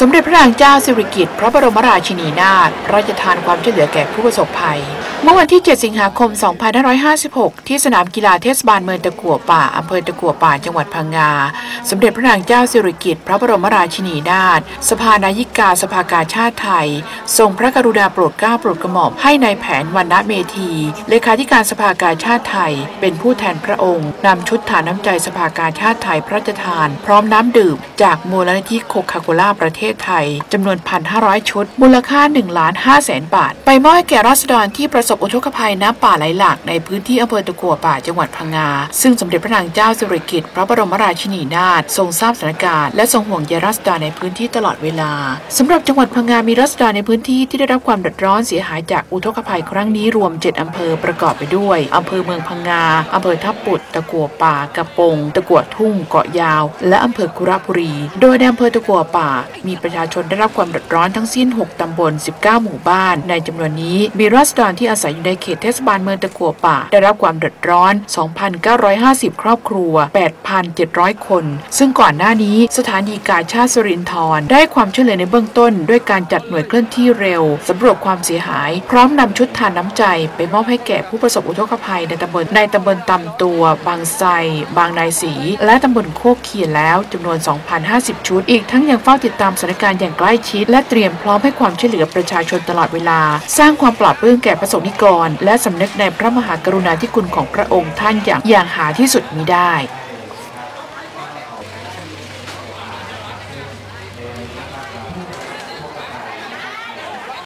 สมเด็จพระนางเจ้าสิริกิติ์พระบรมราชินีนาถพระราชทานความช่วยเหลือแก่ผู้ประสบภัย เมื่อวันที่ 7 สิงหาคม 2556 ที่สนามกีฬาเทศบาลเมืองตะกั่วป่า อำเภอตะกั่วป่าจังหวัดพังงา สมเด็จพระนางเจ้าสิริกิติ์พระบรมราชินีนาถสภานายิกาสภากาชาติไทย ทรงพระกรุณาโปรดเกล้าโปรดกระหม่อมให้ในายแผนวันณเมธีเลขาธิการสภากาชาติไทย เป็นผู้แทนพระองค์นำชุดฐานน้ำใจสภากาชาติไทยพระราชทาน พร้อมน้ำดื่มจากมูลนิธิโคคาโคล่าประเทศไทยจำนวน 1,500 ชุด มูลค่า1ล้าน5แสนบาท ไปมอบให้แก่ราษฎรที่ประสบอุทกภัยน้ำป่าไหลหลากในพื้นที่อำเภอตะกัวป่าจังหวัดพังงา ซึ่งสมเด็จพระนางเจ้าสิริกิติ์พระบรมราชินีนาถทรงทราบสถานการณ์และทรงห่วงใยราษฎรในพื้นที่ตลอดเวลาสำหรับจังหวัดพังงา มีราษฎรในพื้นที่ที่ได้รับความเดือดร้อนเสียหายจากอุทกภัยครั้งนี้รวม 7อำเภอประกอบไปด้วยอำเภอเมืองพังงาอำเภอทับปุดตะกัวป่ากระปง ตะกัวทุ่งเกาะยาว และอำเภอคุระบุรี โดยในอำเภอตะกัวป่ามีประชาชนได้รับความเดือดร้อนทั้งสิ้น 6 ตำบล 19 หมู่บ้าน ในจำนวนนี้มีราษฎรที่อาศัยอยู่ในเขตเทศบาลเมืองตะกัวป่า ได้รับความเดือดร้อน 2,950 ครอบครัว 8,700 คน ซึ่งก่อนหน้านี้สถานีกาชาติสรินทรได้ความช่วยเหลือในเบื้องต้น ด้วยการจัดหน่วยเคลื่อนที่เร็วสำรวจความเสียหาย พร้อมนำชุดทานน้ำใจไปมอบให้แก่ผู้ประสบอุทกภัยในตำบลในตำบลตำตัว บางไทรบางนายศรีและตำบลโคกเขียนแล้วจำนวน 2,050 ชุด อีกทั้งยังเฝ้าติดตามสถานการณ์อย่างใกล้ชิด และเตรียมพร้อมให้ความช่วยเหลือประชาชนตลอดเวลา สร้างความปลอดปลื้มแก่ประสงนิกร และสำนึกในพระมหากรุณาธิคุณของพระองค์ท่านอย่างอย่างหาที่สุดมิได้